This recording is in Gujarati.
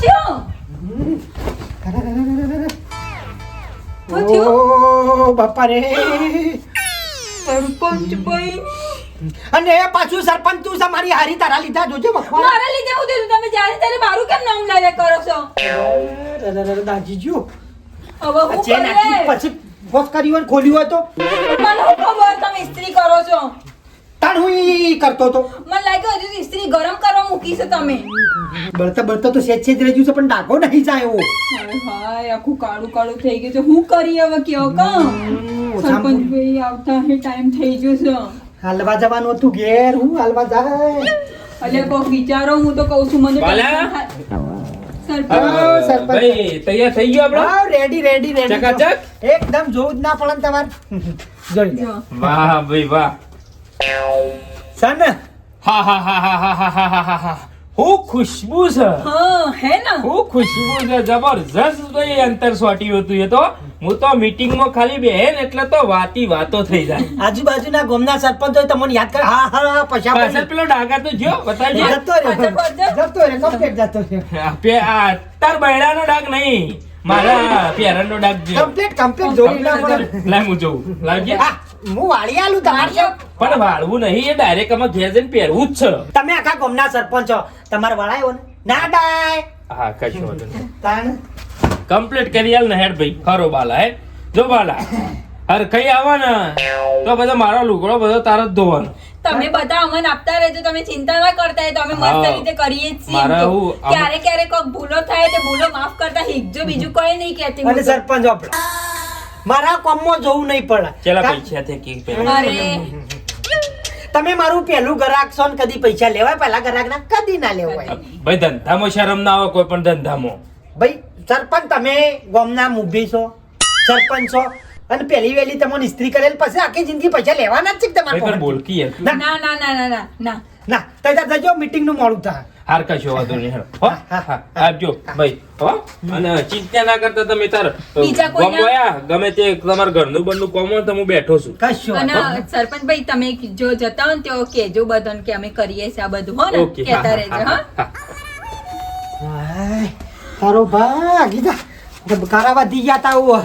થયું? બાપા રે સરપંચ ભાઈ અને પાછું સરપંચ તું મારી હારી તારા લીધા જોજે બાપા મારા લીધે હું થયું? તમે જ્યારે ત્યારે મારું કેમ નામ લાવ્યા કરો છો? દાજીજુ હવે હું કરે પછી વોશ કર્યું ખોલ્યું હોય તો? મને ખબર તમે ઇસ્ત્રી કરો છો? ઈ કરતો તો મને લાગ્યું હજુ ઇસ્ત્રી ગરમ કરવા મૂકી છે તમે. બળતા બળતા તો સેજ સેજ રહી છે પણ ડાઘો નહીં જાય એવો. હાય આખું કાળું કાળું થઈ ગયું છે. હું કરી હવે કયો કામ? સરપંચ ભાઈ આવતા હે ટાઈમ થઈ ગયો છે. હાલવા જવાનું હતું ઘેર હું હાલવા જાય. અલે કોક વિચારો હું તો કહું છું મને? સરપંચ. તૈયાર થઈ ગયો આપણો રેડી રેડી રેડી ચકાચક? એકદમ જોવું જ ના પડે તમારે. જોઈ વાહ ભાઈ વાહ. સન હા હા હા હા હા હા હા હા હા હું ખુશ્બુ છે હે ને હું ખુશ્બુ છે જબરજસ્ત તો એ અંતર સોટી હતું એ તો હું તો મીટિંગમાં ખાલી બેહેન એટલે તો વાતી વાતો થઈ જાય આજુબાજુના ગામના સરપંચ હોય તમને યાદ કરે હા હા હા પૈસા પાછળ પેલો ડાગા તો જો બતાવજો જતો રે જતો રહ્યો કમ્પ્લીટ જતો રે આ પે- આ તાર બૈડાનો ડાગ નહીં મારા પ્યારાનો ડાગ જો કમ્પ્લીટ કમ્પ્લીટ જોઈ ના લાય હું જોઉં લાવજે હા હું વાળી આલું તમારે? પણ વાળવું નહીં એ ડાયરેક્ટ અમે ઘેર જઈને પહેરવું જ છે. તમે આખા ગામના સરપંચ છો. તમારે વાળાયો ને? ના ડાય હા કશો વાંધો નહીં. તાણ. કમ્પ્લીટ કરી આલ ને હેડ ભાઈ. ખરો બાલા હે? જો બાલા અરે કઈ આવવાના? તો બધો મારો લુગડો બધો તારો જ ધોવાનો. તમે બધા અમને આપતા રહેજો તમે ચિંતા ના કરતા હે તો અમે મસ્ત રીતે કરીએ જ છીએ. મારા હું ક્યારે ક્યારે કોક ભૂલો થાય તો ભૂલો માફ કરતા. હિકજો બીજું કોઈ નહીં કહેતી અને સરપંચ આપણો મારા કોમમાં જોવું નહીં પડે. ચેલા પૈસા થી તમે મારું પહેલું ગ્રાહક છો ને કદી પૈસા લેવાય? પહેલા ગ્રાહક ના કદી ના લેવાય. ભાઈ ધંધામાં શરમ ના આવે કોઈ પણ ધંધામાં. ભાઈ સરપંચ તમે ગામના મુભી છો સરપંચ છો અને પેલી વેલી તમને ઇસ્ત્રી કરેલ પછી આખી જિંદગી પૈસા લેવાના જ છે કે તમારે બોલકી ના. ના ના ના ના ના ના. ના તૈયાર થજો મીટિંગનું મોડું થાય. હાર કશો વાંધો નહીં હેડો. હો. આપજો ભાઈ. હો? અને ચિંતા ના કરતા તમે તાર બીજા ગમે તે તમારા ઘરનું બરનું કોમ હોય તો હું બેઠો છું. કશો અને સરપંચ ભાઈ તમે જો જતા હો ને તો કેજો બધાને કે અમે કરીએ છીએ આ બધું હો ને? કેતા રહેજો હા, તારો ભાગ ઈધા કારા વધી ગયા તા હું